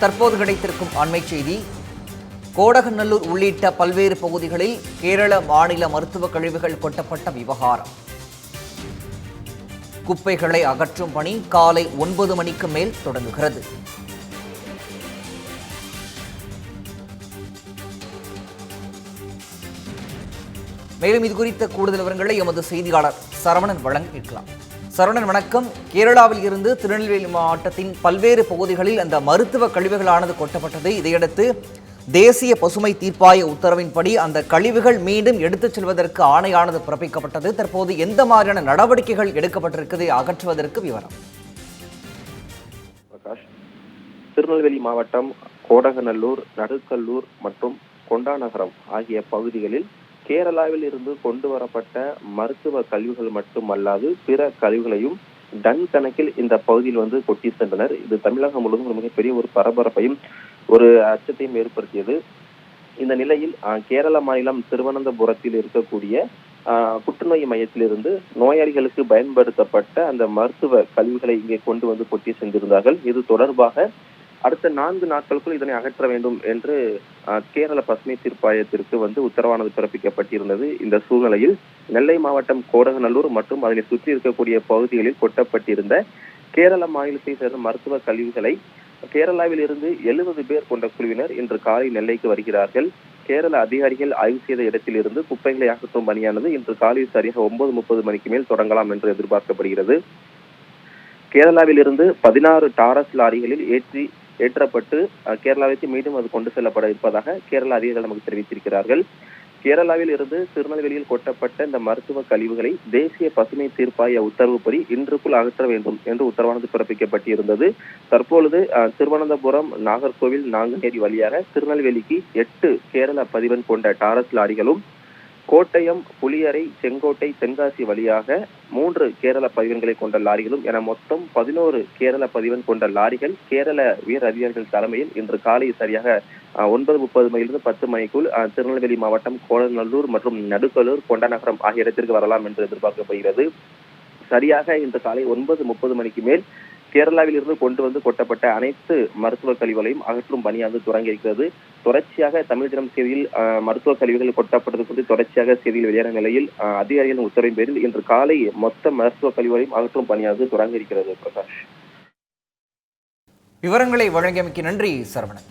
தற்போது கிடைத்திருக்கும் அண்மை செய்தி. கோடகநல்லூர் உள்ளிட்ட பல்வேறு பகுதிகளில் கேரள மாநில மருத்துவக் கழிவுகள் கொட்டப்பட்ட விவகாரம். குப்பைகளை அகற்றும் பணி காலை ஒன்பது மணிக்கு மேல் தொடங்குகிறது. மேலும் இது குறித்த கூடுதல் விவரங்களை எமது செய்தியாளர் சரவணன் வழங்க கேட்கலாம் சரவணன் வணக்கம். கேரளாவில் இருந்து திருநெல்வேலி மாவட்டத்தின் பல்வேறு பகுதிகளில் அந்த மருத்துவ கழிவுகளானது கொட்டப்பட்டது இதையடுத்து தேசிய பசுமை தீர்ப்பாய உத்தரவின்படி அந்த கழிவுகள் மீண்டும் எடுத்துச் செல்வதற்கு ஆணையானது பிறப்பிக்கப்பட்டது. தற்போது எந்த மாதிரியான நடவடிக்கைகள் எடுக்கப்பட்டிருக்குது அகற்றுவதற்கு விவரம். பிரகாஷ் திருநெல்வேலி மாவட்டம் கோடகநல்லூர் நடுக்கல்லூர் மற்றும் கொண்டாநகரம் ஆகிய பகுதிகளில் கேரளாவில் இருந்து கொண்டு வரப்பட்ட மருத்துவ கழிவுகள் மட்டுமல்லாது பிற கழிவுகளையும் டன் கணக்கில் இந்த பகுதியில் வந்து கொட்டி சென்றனர். இது தமிழகம் முழுவதும் ஒரு மிகப்பெரிய ஒரு பரபரப்பையும் ஒரு அச்சத்தையும் ஏற்படுத்தியது. இந்த நிலையில் கேரள மாநிலம் திருவனந்தபுரத்தில் இருக்கக்கூடிய புற்றுநோய் மையத்திலிருந்து நோயாளிகளுக்கு பயன்படுத்தப்பட்ட அந்த மருத்துவ கழிவுகளை இங்கே கொண்டு வந்து கொட்டி சென்றிருந்தார்கள். இது தொடர்பாக அடுத்த நான்கு நாட்களுக்குள் இதனை அகற்ற வேண்டும் என்று கேரள பசுமை தீர்ப்பாயத்திற்கு வந்து உத்தரவானது பிறப்பிக்கப்பட்டிருந்தது. இந்த சூழ்நிலையில் நெல்லை மாவட்டம் கோடகநல்லூர் மற்றும் அதனை சுற்றி இருக்கக்கூடிய பகுதிகளில் கொட்டப்பட்டிருந்த கேரள மாநிலத்தை சேர்ந்த மருத்துவ கழிவுகளை கேரளாவில் இருந்து எழுபது பேர் கொண்ட குழுவினர் இன்று காலை நெல்லைக்கு வருகிறார்கள். கேரள அதிகாரிகள் ஆய்வு செய்த இடத்திலிருந்து குப்பைகளை அகற்றும் பணியானது இன்று காலை சரியாக ஒன்பது முப்பது மணிக்கு மேல் தொடங்கலாம் என்று எதிர்பார்க்கப்படுகிறது. கேரளாவில் இருந்து பதினாறு டாரஸ் லாரிகளில் ஏற்றி ஏற்றப்பட்டு கேரளாவிற்கு மீண்டும் அது கொண்டு செல்லப்பட இருப்பதாக கேரள அதிகாரிகள் நமக்கு தெரிவித்திருக்கிறார்கள். கேரளாவில் இருந்து திருநெல்வேலியில் கொட்டப்பட்ட இந்த மருத்துவ கழிவுகளை தேசிய பசுமை தீர்ப்பாய உத்தரவுப்படி இன்றுக்குள் அகற்ற வேண்டும் என்று உத்தரவானது பிறப்பிக்கப்பட்டிருந்தது. தற்பொழுது திருவனந்தபுரம் நாகர்கோவில் நாங்குநேரி வழியாக திருநெல்வேலிக்கு எட்டு கேரள பதிவன் கொண்ட டாரஸ் லாரிகளும் கோட்டயம் புளியரை செங்கோட்டை தென்காசி வழியாக மூன்று கேரள பதிவன்களை கொண்ட லாரிகளும் என மொத்தம் பதினோரு கேரள பதிவன் கொண்ட லாரிகள் கேரள உயர் அதிகாரிகள் தலைமையில் இன்று காலை சரியாக அஹ், ஒன்பது முப்பது மணியிலிருந்து பத்து மணிக்குள் அஹ், திருநெல்வேலி மாவட்டம் கோடநல்லூர் மற்றும் நடுக்கலூர் கொண்டநகரம் ஆகிய இடத்திற்கு வரலாம் என்று எதிர்பார்க்கப்படுகிறது. சரியாக இன்று காலை ஒன்பது முப்பது மணிக்கு மேல் கேரளாவில் இருந்து கொண்டு வந்து கொட்டப்பட்ட அனைத்து மருத்துவ கழிவுகளையும் அகற்றும் பணியானது தொடங்கி இருக்கிறது. தொடர்ச்சியாக தமிழ் தினம் செய்தியில் மருத்துவ கழிவுகள் கொட்டப்பட்டது குறித்து தொடர்ச்சியாக செய்தியில் வெளியான நிலையில் அதிகாரிகளின் உத்தரவின் பேரில் இன்று காலை மொத்த மருத்துவ கழிவுகளையும் அகற்றும் பணியானது தொடங்கி இருக்கிறது பிரகாஷ். விவரங்களை வழங்கியமைக்கு நன்றி சரவணன்.